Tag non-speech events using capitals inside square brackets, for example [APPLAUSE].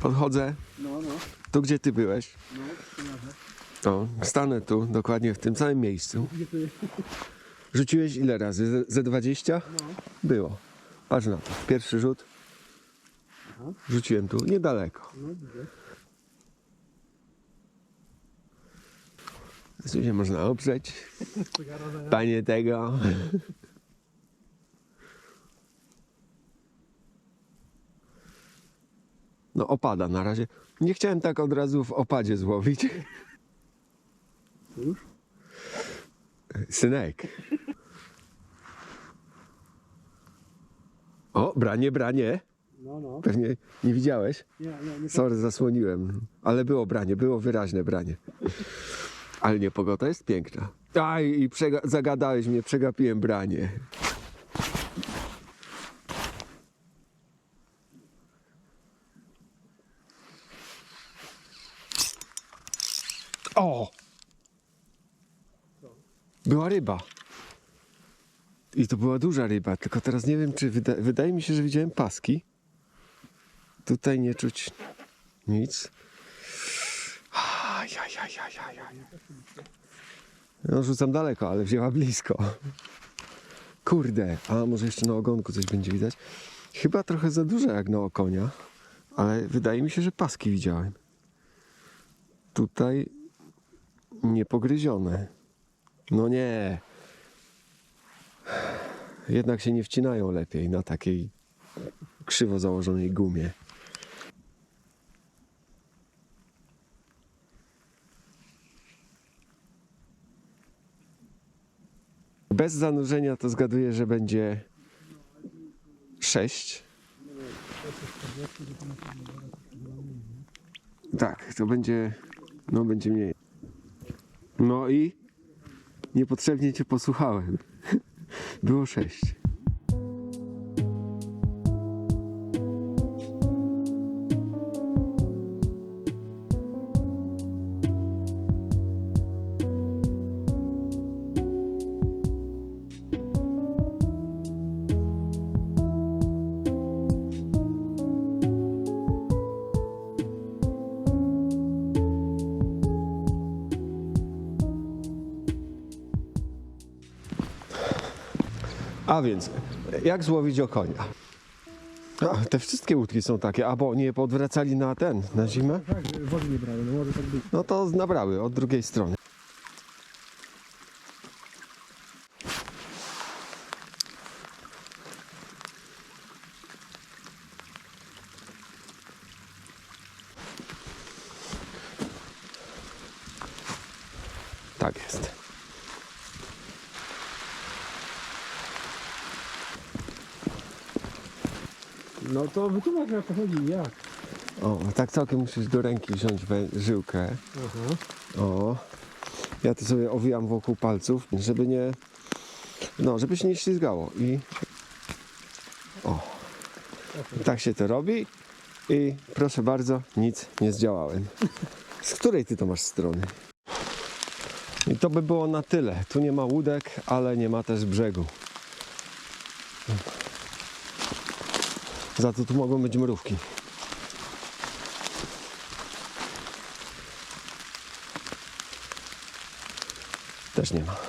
Podchodzę. No, no, Tu, gdzie ty byłeś. no. To stanę tu, dokładnie w tym samym miejscu. Rzuciłeś ile razy? Ze- Ze 20? No. Było. Patrz na to. Pierwszy rzut. Aha. Rzuciłem tu, niedaleko. No. Tu się można oprzeć. [LAUGHS] Panie tego. No opada na razie. Nie chciałem tak od razu w opadzie złowić. Już? Synek. O, branie, branie. No, no. Pewnie nie widziałeś. Nie, nie, nie. Sorry, zasłoniłem. Ale było branie, było wyraźne branie. Ale nie, pogoda jest piękna. Aj, i zagadałeś mnie, przegapiłem branie. O! Była ryba. I to była duża ryba, tylko teraz nie wiem, czy wyda- wydaje mi się, że widziałem paski. Tutaj nie czuć nic. No rzucam daleko, ale wzięła blisko. Kurde, a może jeszcze na ogonku coś będzie widać? Chyba trochę za duże jak na okonia, ale wydaje mi się, że paski widziałem. Tutaj niepogryzione. No nie. Jednak się nie wcinają lepiej na takiej krzywo założonej gumie. Bez zanurzenia to zgaduję, że będzie 6. Tak, to będzie, no będzie mniej. No i niepotrzebnie cię posłuchałem. [LAUGHS] Było 6. A więc, jak złowić okonia? A, te wszystkie łódki są takie, a bo nie podwracali na ten, na zimę? Tak, wody nie brały, no może tak być. No to nabrały od drugiej strony. Tak jest. No to wytłumacz jak to chodzi, jak? O, tak całkiem musisz do ręki wziąć żyłkę. Aha. O, ja to sobie owijam wokół palców, żeby nie, no, żeby się nie ślizgało i o, I tak się to robi i proszę bardzo, nic nie zdziałałem. Z której ty to masz strony? I to by było na tyle. Tu nie ma łódek, ale nie ma też brzegu. Za to tu mogą być mrówki. Też nie ma.